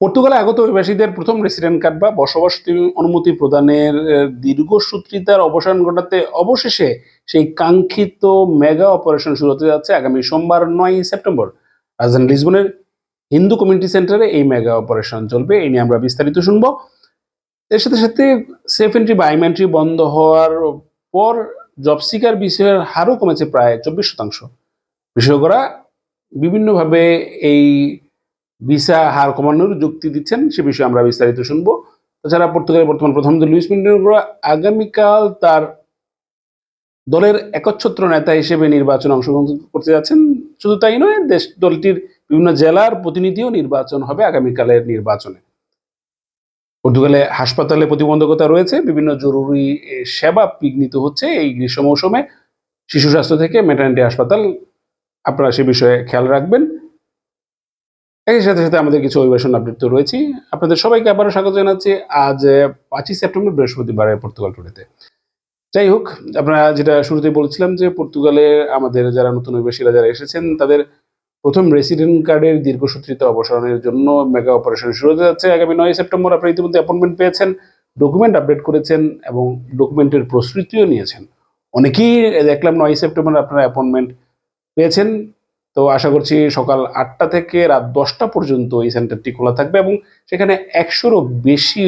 পর্তুগালে আগত অভিবাসীদের প্রথম রেসিডেন্ট কার্ড বা বসবাস অনুমতি প্রদানের দীর্ঘসূত্রিতার অবসান ঘটাতে অবশেষে সেই কাঙ্ক্ষিত মেগা অপারেশন শুরু হতে যাচ্ছে আগামী সোমবার নয় সেপ্টেম্বর। রাজধানী লিসবনের হিন্দু কমিউনিটি সেন্টারে এই মেগা অপারেশন চলবে এই নিয়ে আমরা বিস্তারিত শুনব। এর সাথে সাথে সেফ এন্ট্রি বা এন্ট্রি বন্ধ হওয়ার পর জব সিকার বিষয়ের হারও কমেছে প্রায় চব্বিশ শতাংশ। বিশেষজ্ঞরা বিভিন্নভাবে এই ভিসা হার কমানোর যুক্তি দিচ্ছেন, সে বিষয়ে আমরা বিস্তারিত শুনব। তাছাড়া পর্তুগালের বর্তমান প্রধানমন্ত্রী লুইস মিন্টেনেগ্রো আগামীকাল তার দলের একচ্ছত্র নেতা হিসেবে নির্বাচনে অংশগ্রহণ করতে যাচ্ছেন। শুধু তাই নয়, দেশ, দলটির বিভিন্ন জেলার প্রতিনিধিও নির্বাচন হবে আগামীকালের নির্বাচনে। পর্তুগালে হাসপাতালে প্রতিবন্ধকতা রয়েছে, বিভিন্ন জরুরি সেবা বিঘ্নিত হচ্ছে এই গ্রীষ্ম মৌসুমে। শিশু স্বাস্থ্য থেকে ম্যাটার্নিটি হাসপাতাল, আপনারা সে বিষয়ে খেয়াল রাখবেন। একই সাথে সাথে আমাদের কিছু অভিবাসন আপডেট তো রয়েছে আপনাদের সবাইকে আবারও স্বাগত জানাচ্ছি আজ পাঁচই সেপ্টেম্বর বৃহস্পতিবারে পর্তুগাল টুরেতে যাই হোক, আপনারা যেটা শুরুতে বলছিলাম যে পর্তুগালে আমাদের যারা নতুন অভিবাসীরা যারা এসেছেন, তাদের প্রথম রেসিডেন্ট কার্ডের দীর্ঘসূত্রিত অবসানের জন্য মেগা অপারেশন শুরু হতে যাচ্ছে। আগামী নয় সেপ্টেম্বর আপনারা ইতিমধ্যে অ্যাপয়েন্টমেন্ট পেয়েছেন ডকুমেন্ট আপডেট করেছেন এবং ডকুমেন্টের প্রস্তুতিও নিয়েছেন। অনেকেই দেখলাম নয় সেপ্টেম্বর আপনারা অ্যাপয়েন্টমেন্ট পেয়েছেন। তো আশা করছি সকাল আটটা থেকে রাত দশটা পর্যন্ত এই সেন্টারটি খোলা থাকবে এবং সেখানে একশোরও বেশি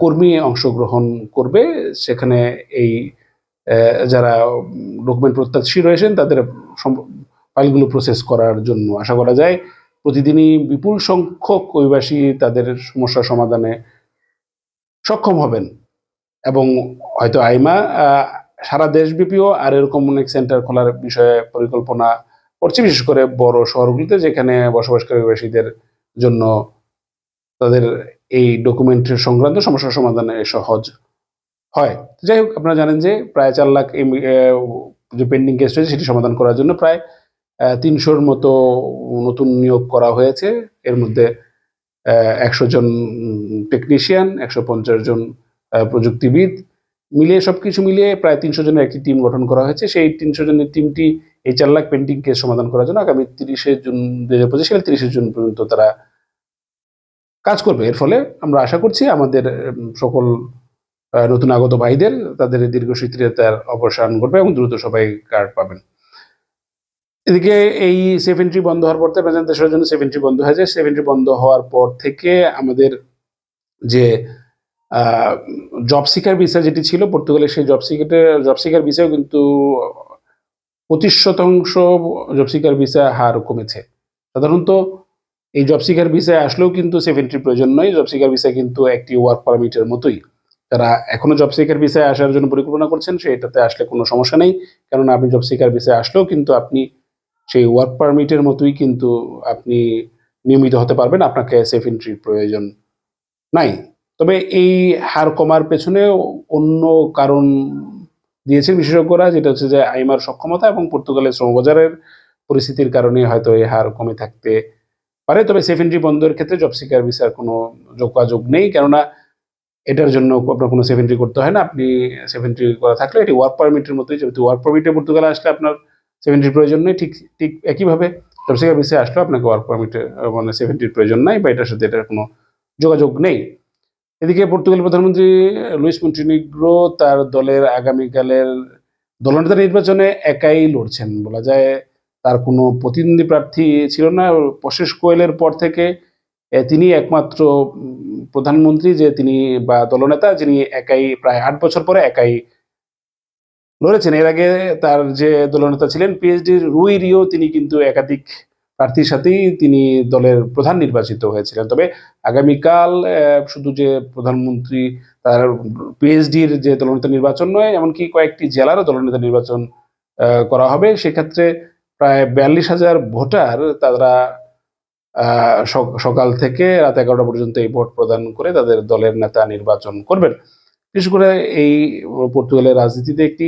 কর্মী অংশগ্রহণ করবে। সেখানে এই যারা ডকুমেন্ট প্রত্যাশী রয়েছেন, তাদের ফাইলগুলো প্রসেস করার জন্য আশা করা যায়। প্রতিদিনই বিপুল সংখ্যক অভিবাসী তাদের সমস্যা সমাধানে সক্ষম হবেন এবং হয়তো আইমা সারা দেশব্যাপীও আর এরকম অনেক সেন্টার খোলার বিষয়ে পরিকল্পনা করছে বিশেষ করে বড় শহরগুলিতে যেখানে বসবাসকারী অভিবাসীদের জন্য তাদের এই ডকুমেন্টের সংক্রান্ত সমস্যা সমাধানে সহজ হয়। যাই হোক, আপনারা জানেন যে প্রায় চার লাখ যে পেন্ডিং কেস রয়েছে সেটি সমাধান করার জন্য প্রায় তিনশোর মতো নতুন নিয়োগ করা হয়েছে। এর মধ্যে একশো জন টেকনিশিয়ান একশো পঞ্চাশ জন প্রযুক্তিবিদ মিলিয়ে সবকিছু মিলিয়ে প্রায় তিনশো জনের একটি টিম গঠন করা হয়েছে। সেই তিনশো জনের টিমটি এই চার লাখ পেন্টিং কেস সমাধান করার জন্য আগামী তিরিশে জুন দুই হাজার পঁচিশ সালে তিরিশে জুন পর্যন্ত তারা কাজ করবে। এর ফলে আমরা আশা করছি আমাদের সকল নতুন আগত ভাইদের তাদের এই দীর্ঘসূত্রিতার অবসান ঘটবে এবং দ্রুত সবাই কার্ড পাবেন। এদিকে এই সেফ এন্ট্রি বন্ধ হওয়ার পর থেকে দেশের জন্য সেফ এন্ট্রি বন্ধ হয়েছে সেফ এন্ট্রি বন্ধ হওয়ার পর থেকে আমাদের যে জব সিকার ভিসা যেটি ছিল পর্তুগালের সেই জব সিকারের জব সিকার ভিসাও কিন্তু পঁচিশ শতাংশ জব সিকার ভিসা হার কমেছে। সাধারণত এই জব সিকার ভিসায় আসলেও কিন্তু এন্ট্রি প্রয়োজন নয়। জব সিকার ভিসা কিন্তু একটি ওয়ার্ক পারমিটের মতোই। যারা এখনও জব সিকার ভিসায় আসার জন্য পরিকল্পনা করছেন, সেটাতে আসলে কোনো সমস্যা নেই। কেননা আপনি জব সিকার ভিসায় আসলেও কিন্তু আপনি সেই ওয়ার্ক পারমিটের মতোই কিন্তু আপনি নিয়মিত হতে পারবেন। আপনাকে সেফ এন্ট্রির প্রয়োজন নাই। তবে এই হার কমার পেছনে অন্য কারণ দিয়েছেন বিশেষজ্ঞরা, যেটা হচ্ছে যে আইমার সক্ষমতা এবং পর্তুগালের শ্রমবাজারের পরিস্থিতির কারণে হয়তো এই হার কমে থাকতে পারে। তবে সেফ এন্ট্রি বন্ধের ক্ষেত্রে জব সিকার ভিসার কোনো যোগাযোগ নেই, কেননা এটার জন্য আপনার কোনো সেফ এন্ট্রি করতে হয় না। আপনি সেফ এন্ট্রি করা থাকলে এটি ওয়ার্ক পারমিটের মতোই, যেহেতু ওয়ার্ক পারমিটে পর্তুগালে আসলে আপনার সেফ এন্ট্রির প্রয়োজন নেই, ঠিক ঠিক একইভাবে জব সিকার ভিসায় আসলেও আপনাকে ওয়ার্ক পারমিটে মানে সেফ এন্ট্রির প্রয়োজন নাই বা এটার সাথে এটার কোনো যোগাযোগ নেই। এদিকে পর্তুগাল প্রধানমন্ত্রী লুইস মন্টিনিগ্রো তার দলের আগামীকালের দলনেতা নির্বাচনে একাই লড়ছেন বলা যায়। তার কোনো প্রতিদ্বন্দ্বী প্রার্থী ছিল না। প্রশেষ কোয়েলের পর থেকে তিনি একমাত্র প্রধানমন্ত্রী যে তিনি বা দলনেতা যিনি একাই প্রায় আট বছর পরে একাই লড়েছেন। এর আগে তার যে দলনেতা ছিলেন, পিএইচডির রুই রিও, তিনি কিন্তু একাধিক প্রার্থীর সাথেই তিনি দলের প্রধান নির্বাচিত হয়েছিলেন। তবে আগামীকাল শুধু যে প্রধানমন্ত্রী তার পিএইচডির যে দলনেতা নির্বাচন নয়, এমনকি কয়েকটি জেলারও দলনেতা নির্বাচন করা হবে। সেক্ষেত্রে প্রায় বিয়াল্লিশ হাজার ভোটার তারা সকাল থেকে রাত এগারোটা পর্যন্ত এই ভোট প্রদান করে তাদের দলের নেতা নির্বাচন করবেন। বিশেষ করে এই পর্তুগালের রাজনীতিতে একটি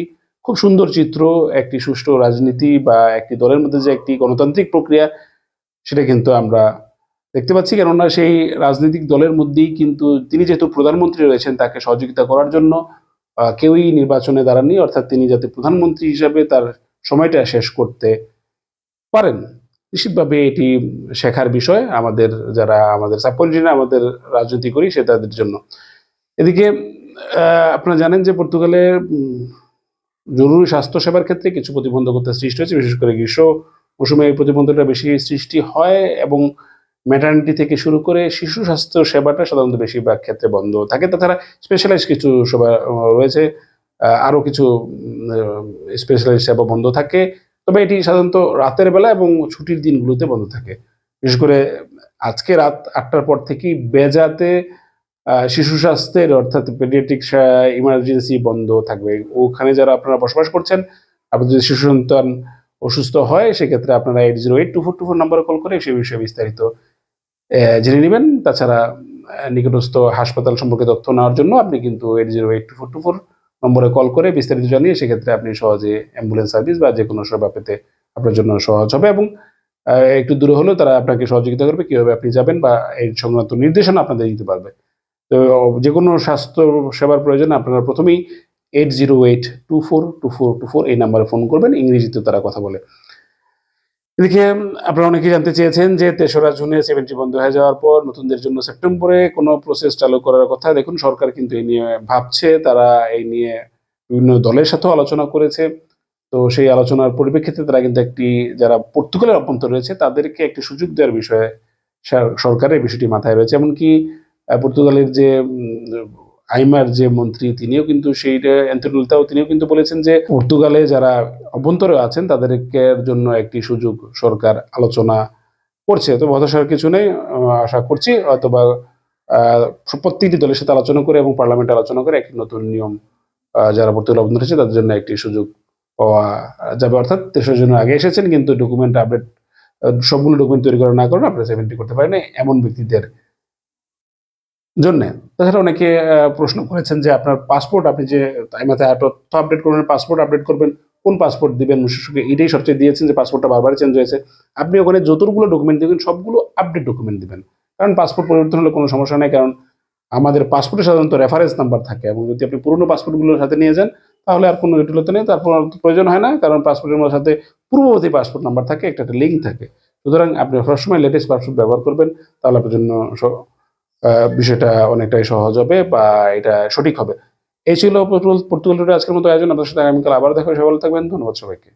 খুব সুন্দর চিত্র, একটি সুষ্ঠু রাজনীতি বা একটি দলের মধ্যে যে একটি গণতান্ত্রিক প্রক্রিয়া, সেটা কিন্তু আমরা দেখতে পাচ্ছি। কেননা সেই রাজনৈতিক দলের মধ্যেই কিন্তু তিনি যেহেতু প্রধানমন্ত্রী রয়েছেন, তাকে সহযোগিতা করার জন্য কেউই নির্বাচনে দাঁড়াননি, অর্থাৎ তিনি যাতে প্রধানমন্ত্রী হিসাবে তার সময়টা শেষ করতে পারেন। নিশ্চিতভাবে এটি শেখার বিষয়, আমাদের যারা, আমাদের সাবকন্টিনেন্টে আমাদের রাজনীতি করি, সে তাদের জন্য। এদিকে আপনারা জানেন যে পর্তুগালে জরুরি স্বাস্থ্য সেবার ক্ষেত্রে কিছু প্রতিবন্ধকতা সৃষ্টি হয়েছে, বিশেষ করে গ্রীষ্ম মৌসুমে এই প্রতিবন্ধকতা বেশি সৃষ্টি হয় এবং ম্যাটার্নিটি থেকে শুরু করে শিশু স্বাস্থ্য সেবাটা সাধারণত বেশিরভাগ ক্ষেত্রে বন্ধ থাকে। তাছাড়া স্পেশালাইজ কিছু সেবা রয়েছে আরও কিছু স্পেশালাইজ সেবা বন্ধ থাকে। তবে এটি সাধারণত রাতের বেলা এবং ছুটির দিনগুলোতে বন্ধ থাকে। বিশেষ করে আজকে রাত আটটার পর থেকেই বেজাতে শিশু স্বাস্থ্যের, অর্থাৎ পেডিয়াট্রিক ইমার্জেন্সি বন্ধ থাকবে। ওখানে যারা আপনারা বসবাস করছেন আপনাদের যদি শিশু সন্তান অসুস্থ হয়, সেক্ষেত্রে আপনারা eight zero eight two four two four নম্বরে কল করে সে বিষয়ে বিস্তারিত জেনে নেবেন। তাছাড়া নিকটস্থ হাসপাতাল সম্পর্কে তথ্য নেওয়ার জন্য আপনি কিন্তু eight zero eight two four two four নম্বরে কল করে বিস্তারিত জানিয়ে সেক্ষেত্রে আপনি সহজে অ্যাম্বুলেন্স সার্ভিস বা যে কোনো সেবা পেতে আপনার জন্য সহজ হবে এবং একটু দূরে হলেও তারা আপনাকে সহযোগিতা করবে কীভাবে আপনি যাবেন বা এই সংক্রান্ত নির্দেশনা আপনাদের দিতে পারবে। তো যে কোনো স্বাস্থ্য সেবার প্রয়োজনে আপনারা প্রথমেই eight zero eight two four two four two four এই নাম্বারে ফোন করবেন, ইংরেজিতে তারা কথা বলে। এদিকে আপনারা অনেকেই জানতে চেয়েছেন যে তেসরা জুনে সেভেন্টি বন্ধ হয়ে যাওয়ার পর নতুনদের জন্য সেপ্টেম্বরে কোনো প্রসেস চালু করার কথা। দেখুন, সরকার কিন্তু এই নিয়ে ভাবছে, তারা এই নিয়ে বিভিন্ন দলের সাথেও আলোচনা করেছে। তো সেই আলোচনার পরিপ্রেক্ষিতে তারা কিন্তু একটি, যারা পর্তুগালের অভ্যন্তর রয়েছে, তাদেরকে একটি সুযোগ দেওয়ার বিষয়ে সর- সরকারের বিষয়টি মাথায় রয়েছে। এমনকি পর্তুগালের যে আইমার যে মন্ত্রী, তিনিও কিন্তু সেইটা অ্যান্টনিলতাও তিনিও কিন্তু বলেছেন যে পর্তুগালে যারা অভ্যন্তরে আছেন, তাদেরকে জন্য একটি সুযোগ সরকার আলোচনা করছে। তো হতাশার কিছু নেই আশা করছি, অথবা প্রত্যেকটি দলের সাথে আলোচনা করে এবং পার্লামেন্টে আলোচনা করে একটি নতুন নিয়ম যারা পর্তুগাল অভ্যন্তরে আছে, তাদের জন্য একটি সুযোগ পাওয়া যাবে। অর্থাৎ তেসরা জন্য আগে এসেছেন, কিন্তু ডকুমেন্ট আপডেট সবগুলো ডকুমেন্ট তৈরি করা না করেন আপনারা সেভেন্টি করতে পারেন এমন ব্যক্তিদের জন্য। তাছাড়া অনেকে প্রশ্ন করেছেন যে আপনার পাসপোর্ট, আপনি যে তাই মাথায় তথ্য আপডেট করবেন, পাসপোর্ট আপডেট করবেন, কোন পাসপোর্ট দিবেন? মুশিশুকে এটাই সবচেয়ে দিয়েছেন যে পাসপোর্টটা বারবার চেঞ্জ হয়েছে। আপনি ওখানে যতগুলো ডকুমেন্ট দিবেন, সবগুলো আপডেট ডকুমেন্ট দিবেন। কারণ পাসপোর্ট পরিবর্তন হলে কোনো সমস্যা নেই, কারণ আমাদের পাসপোর্টে সাধারণত রেফারেন্স নাম্বার থাকে এবং যদি আপনি পুরনো পাসপোর্টগুলোর সাথে নিয়ে যান, তাহলে আর কোনো জটিলতা নেই। তারপর প্রয়োজন হয় না, কারণ পাসপোর্টের সাথে পূর্ববর্তী পাসপোর্ট নাম্বার থাকে একটা একটা লিঙ্ক থাকে। সুতরাং আপনি সবসময় লেটেস্ট পাসপোর্ট ব্যবহার করবেন, তাহলে আপনার জন্য বিষয়টা অনেকটাই সহজ হবে বা এটা সঠিক হবে। এই ছিল পর্তুগাল আজকের মতো আয়োজন। আপনার সাথে আগামীকাল আবার দেখা সবাই থাকবেন। ধন্যবাদ সবাইকে।